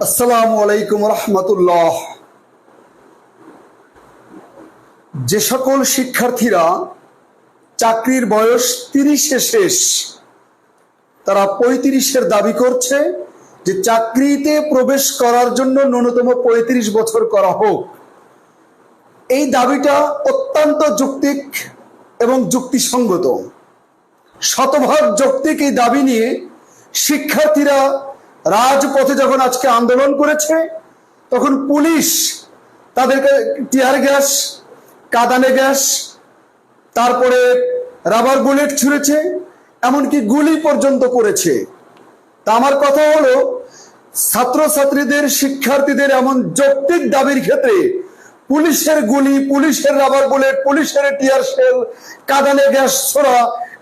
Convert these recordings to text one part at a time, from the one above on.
আসসালামু আলাইকুম রহমতুল্লাহ। যে সকল শিক্ষার্থীরা চাকরির বয়স তিরিশে শেষ, তারা পঁয়ত্রিশের দাবি করছে যে চাকরিতে প্রবেশ করার জন্য ন্যূনতম পঁয়ত্রিশ বছর করা হোক। এই দাবিটা অত্যন্ত যুক্তিক এবং যুক্তিসঙ্গত। শতভাগ যৌক্তিক এই দাবি নিয়ে শিক্ষার্থীরা রাজপথে যখন আজকে আন্দোলন করেছে, তখন পুলিশ তাদেরকে টিয়ার গ্যাস, কাদানে গ্যাস, তারপরে রাবার বুলেট ছুঁড়েছে, এমনকি গুলি পর্যন্ত করেছে। তা আমার কথা হলো, ছাত্রছাত্রীদের, শিক্ষার্থীদের এমন যৌক্তিক দাবির ক্ষেত্রে পুলিশের গুলি, পুলিশের রাবার বুলেট, পুলিশের টিয়ার শেল, কাদানে গ্যাস, ছোড়া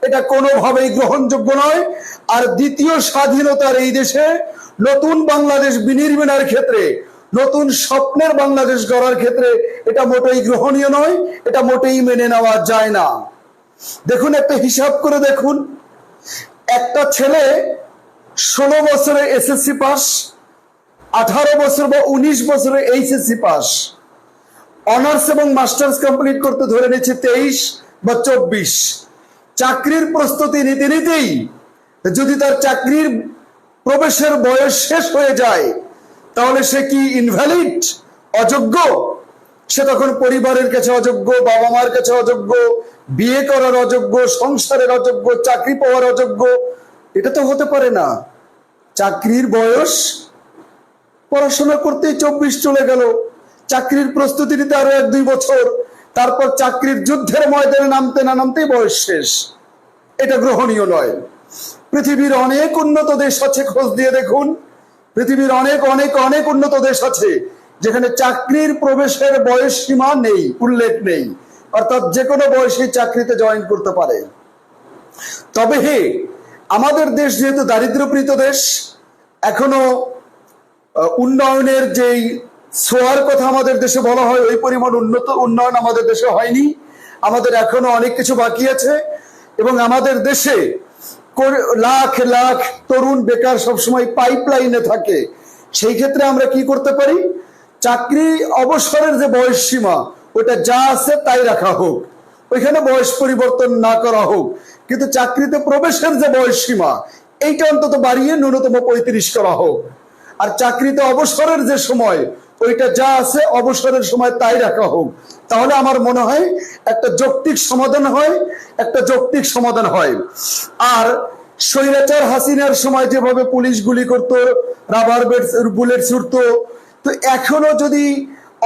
এটা কোনোভাবেই গ্রহণযোগ্য নয়। আর দ্বিতীয় স্বাধীনতার এই দেশে নতুন বাংলাদেশ বিনির্মাণের ক্ষেত্রে, নতুন স্বপ্নের বাংলাদেশ গড়ার ক্ষেত্রে এটা মোটেই গ্রহণীয় নয়, এটা মোটেই মেনে নেওয়া যায় না। দেখুন, একটা হিসাব করে দেখুন। একটা ছেলে ষোলো বছরে এসএসসি পাস, আঠারো বছর বা উনিশ বছরে এইচএসসি পাস। অনার্স এবং মাস্টার্স কমপ্লিট করতে ধরে নিচ্ছে তেইশ বা চব্বিশ। চাকরির প্রস্তুতি নিতে নিতেই যদি তার চাকরির প্রবেশের বয়স শেষ হয়ে যায়, তাহলে সে কি ইনভ্যালিড অযোগ্য? সে তখন পরিবারের কাছে অযোগ্য বাবা মার কাছে অযোগ্য, বিয়ে করার অযোগ্য, সংসারের অযোগ্য, চাকরি পাওয়ার অযোগ্য? এটা তো হতে পারে না। চাকরির বয়স পড়াশোনা করতেই চব্বিশ চলে গেল। চাকরির প্রস্তুতি নিতে আরও এক দুই বছর। তারপর চাকরির যুদ্ধের ময়দানে নামতে না নামতেই বয়স শেষ। এটা গ্রহণীয় নয়। পৃথিবীর অনেক উন্নত দেশ আছে, খোঁজ দিয়ে দেখুন। পৃথিবীর অনেক অনেক অনেক উন্নত দেশ আছে, যেখানে চাকরির প্রবেশের বয়স সীমা নেই, উল্লেখ নেই। অর্থাৎ যে কোনো বয়সে চাকরিতে জয়েন করতে পারে। তবে হে, আমাদের দেশ যেহেতু দারিদ্রপ্রীত দেশ, এখনও উন্নয়নের যেই ছোঁয়ার কথা আমাদের দেশে বলা হয়, ওই পরিমাণ উন্নত উন্নয়ন আমাদের দেশে হয়নি। আমাদের এখনও অনেক কিছু বাকি আছে এবং আমাদের দেশে লাখ লাখ তরুণ বেকার সবসময় পাইপ লাইনে থাকে। সেই ক্ষেত্রে আমরা কি করতে পারি? চাকরি অবসরের যে বয়স সীমা ওটা যা আছে তাই রাখা হোক। ওইখানে বয়স পরিবর্তন না করা হোক। কিন্তু চাকরিতে প্রবেশের যে বয়স সীমা এইটা অন্তত বাড়িয়ে ন্যূনতম পঁয়ত্রিশ করা হোক। আর চাকরিতে অবসরের যে সময় ওইটা যা আছে অবসরের সময় তাই রাখা হোক। তাহলে আমার মনে হয় একটা যৌক্তিক সমাধান হয়, একটা যৌক্তিক সমাধান হয়। আর স্বৈরাচার হাসিনার সময় যেভাবে পুলিশ গুলি করতো রাবার বেড বুলেট ছুটতো তো এখনও যদি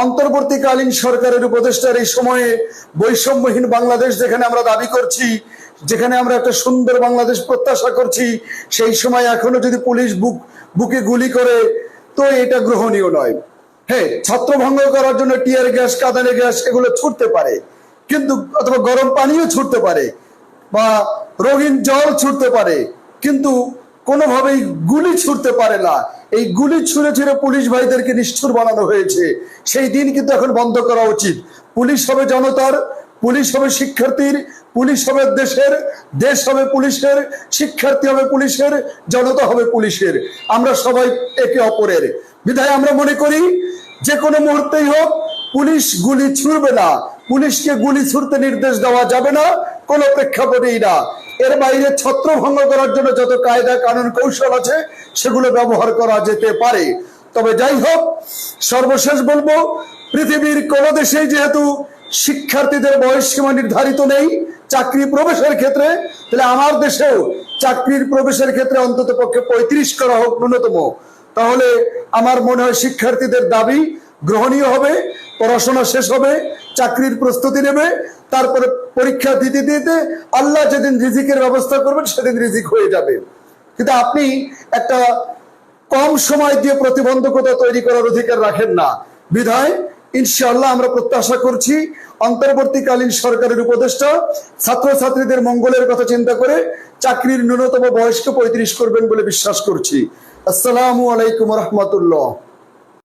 অন্তর্বর্তীকালীন সরকারের উপদেষ্টার এই সময়ে বৈষম্যহীন বাংলাদেশ যেখানে আমরা দাবি করছি, যেখানে আমরা একটা সুন্দর বাংলাদেশ প্রত্যাশা করছি, সেই সময় এখনও যদি পুলিশ বুক, বুকে গুলি করে, তো এটা গ্রহণীয় নয়। হ্যাঁ ছত্রভঙ্গ করার জন্য টিয়ার গ্যাস, কাদানে গ্যাস এগুলো ছুটতে পারে। কিন্তু, অথবা গরম পানিও ছুটতে পারে বা রঙিন জল ছুটতে পারে। কিন্তু কোনোভাবেই গুলি ছুটতে পারে না। এই গুলি ছুঁড়ে ছুঁড়ে পুলিশ ভাইদেরকে নিষ্ঠুর বানানো হয়েছে। সেই দিন কিন্তু এখন বন্ধ করা উচিত। পুলিশ হবে জনতার, পুলিশ হবে শিক্ষার্থীর পুলিশ হবে দেশের, দেশ হবে পুলিশের, শিক্ষার্থী হবে পুলিশের, জনতা হবে পুলিশের। আমরা সবাই একে অপরের। বিধায় আমরা মনে করি, যে কোনো মুহূর্তেই হোক, পুলিশ গুলি ছুড়বে না। পুলিশকে গুলি ছুড়তে নির্দেশ দেওয়া যাবে না, কোনো প্রেক্ষাপটেই না। এর বাইরে ছত্রভঙ্গ করার জন্য যত কায়দা, কানুন, কৌশল আছে, সেগুলো ব্যবহার করা যেতে পারে। তবে যাই হোক, সর্বশেষ বলব, পৃথিবীর কোন দেশেই যেহেতু শিক্ষার্থীদের বয়স সীমা নির্ধারিত নেই চাকরি প্রবেশের ক্ষেত্রে, তাহলে আমার দেশেও চাকরির প্রবেশের ক্ষেত্রে অন্তত পক্ষে পঁয়ত্রিশ করা হোক ন্যূনতম। তাহলে আমার মনে হয় শিক্ষার্থীদের দাবি গ্রহণীয় হবে, পড়াশোনা শেষ হবে, চাকরির প্রস্তুতি নেবে, তারপরে পরীক্ষা দিতে দিতে আল্লাহ যেদিন রিজিকের ব্যবস্থা করবেন, সেদিন রিজিক হয়ে যাবে। কিন্তু আপনি একটা কম সময় দিয়ে প্রতিবন্ধকতা তৈরি করার অধিকার রাখেন না। বিধায় ইনশাআল্লাহ আমরা প্রত্যাশা করছি অন্তর্বর্তীকালীন সরকারের উপদেষ্টা ছাত্রছাত্রীদের মঙ্গলের কথা চিন্তা করে চাকরির ন্যূনতম বয়স্ক পঁয়ত্রিশ করবেন বলে বিশ্বাস করছি। আসসালামু আলাইকুম রহমতুল্লাহ।